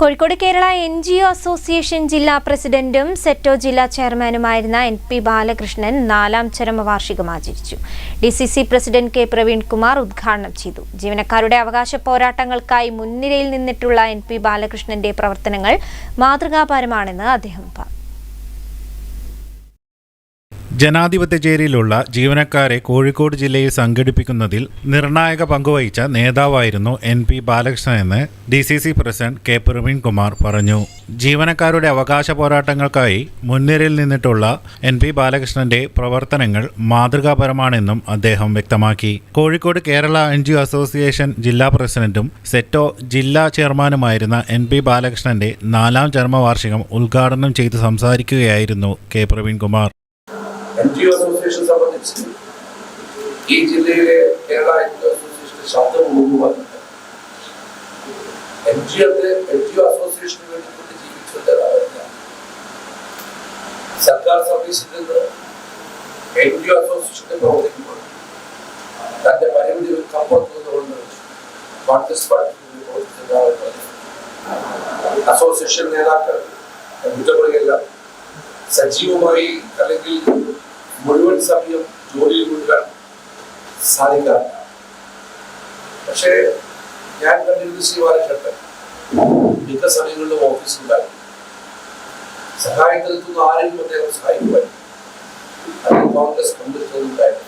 Kozhikode Kerala N G O association ജില്ലാ പ്രസിഡന്റും സെറ്റോ ജില്ലാ ചെയർമാനുമായിരുന്ന എൻ പി ബാലകൃഷ്ണൻ നാലാം ചരമ വാർഷികം ആചരിച്ചു. D C C president K Praveenkumar ഉദ്ഘാടനം ചെയ്തു. ജീവനക്കാരുടെ അവകാശ പോരാട്ടങ്ങൾക്കായി മുൻനിരയിൽ നിന്നിട്ടുള്ള എൻ പി ബാലകൃഷ്ണന്റെ പ്രവർത്തനങ്ങൾ മാതൃകാപരമാണെന്ന് അദ്ദേഹം പറഞ്ഞു. ജനാധിപത്യ ചേരിയിലുള്ള ജീവനക്കാരെ കോഴിക്കോട് ജില്ലയിൽ സംഘടിപ്പിക്കുന്നതിൽ നിർണായക പങ്കുവഹിച്ച നേതാവായിരുന്നു എൻ പി ബാലകൃഷ്ണൻ എന്ന് D C C president K Praveen Kumar പറഞ്ഞു. ജീവനക്കാരുടെ അവകാശ പോരാട്ടങ്ങൾക്കായി മുൻനിരയിൽ നിന്നിട്ടുള്ള എൻ പി ബാലകൃഷ്ണന്റെ പ്രവർത്തനങ്ങൾ മാതൃകാപരമാണെന്നും അദ്ദേഹം വ്യക്തമാക്കി. Kozhikode Kerala N G association ജില്ലാ പ്രസിഡന്റും സെറ്റോ ജില്ലാ ചെയർമാനുമായിരുന്ന എൻ പി ബാലകൃഷ്ണന്റെ നാലാം ചരമവാർഷികം ഉദ്ഘാടനം ചെയ്ത് സംസാരിക്കുകയായിരുന്നു K Praveen Kumar N G O association സംബന്ധിച്ച് ഈ ജില്ലയിലെ കേരള എൻ ജി ഒ അസോസിയേഷന്റെ ശബ്ദം ഉയർന്നുവന്നിട്ട് N G O N G O അസോസിയേഷന് വേണ്ടിക്കൊണ്ട് ജീവിച്ചവരാവില്ല സർക്കാർ സർവീസിൽ നിന്ന് എൻ ജി ഒ അസോസിയേഷന്റെ പ്രവർത്തിക്കുമ്പോൾ തന്റെ പരിമിതികൾക്ക് അപ്പുറത്ത് നിന്നുകൊണ്ട് കോൺഗ്രസ് പാർട്ടിക്ക് പ്രവർത്തിച്ചവരാവില്ല അസോസിയേഷൻ നേതാക്കൾ കുറ്റപ്പെടുകയല്ല സജീവമായി അല്ലെങ്കിൽ മുഴുവൻ സമയം ജോലിയിൽ മുഴുകാൻ സാധിക്കാറില്ല. പക്ഷേ ഞാൻ കണ്ടിരുന്ന ശ്രീ ബാലചന്ദ്രൻ മിക്ക സമയങ്ങളിലും ഓഫീസിലുണ്ടായിരുന്നു സഹായത്തിനെത്തുന്ന ആരെങ്കിലും അദ്ദേഹം സഹായിക്കുമായിരുന്നു അത് കോൺഗ്രസ് പങ്കെടുത്തതുണ്ടായിരുന്നു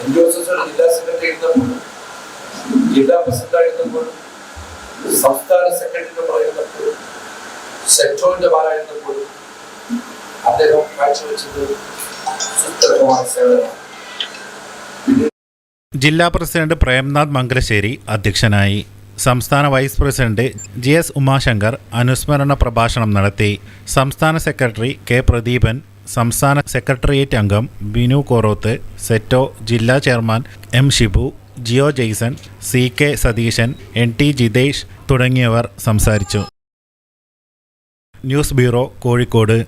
എൻ ഡി എസ് ജില്ലാ സെക്രട്ടറി എഴുതുമ്പോഴും ജില്ലാ പ്രസിഡന്റ് എഴുതുമ്പോഴും സംസ്ഥാന സെക്രട്ടറി പറയുന്നപ്പോഴും സെറ്റോന്റെ ഭാരമായിരുന്നപ്പോഴും അദ്ദേഹം കാഴ്ചവെച്ചത് സുസ്ഥിരമായ സേവനമാണ്. ജില്ലാ പ്രസിഡന്റ് പ്രേംനാഥ് മംഗലശ്ശേരി അധ്യക്ഷനായി സംസ്ഥാന vice president G S Umashankar അനുസ്മരണ പ്രഭാഷണം നടത്തി സംസ്ഥാന സെക്രട്ടറി കെ പ്രദീപൻ സംസ്ഥാന സെക്രട്ടേറിയറ്റ് അംഗം ബിനു കോറോത്ത് സെറ്റോ ജില്ലാ chairman M Shibu Jio Jaison C K Satheesan N T Jithesh തുടങ്ങിയവർ സംസാരിച്ചു. News bureau Kozhikode.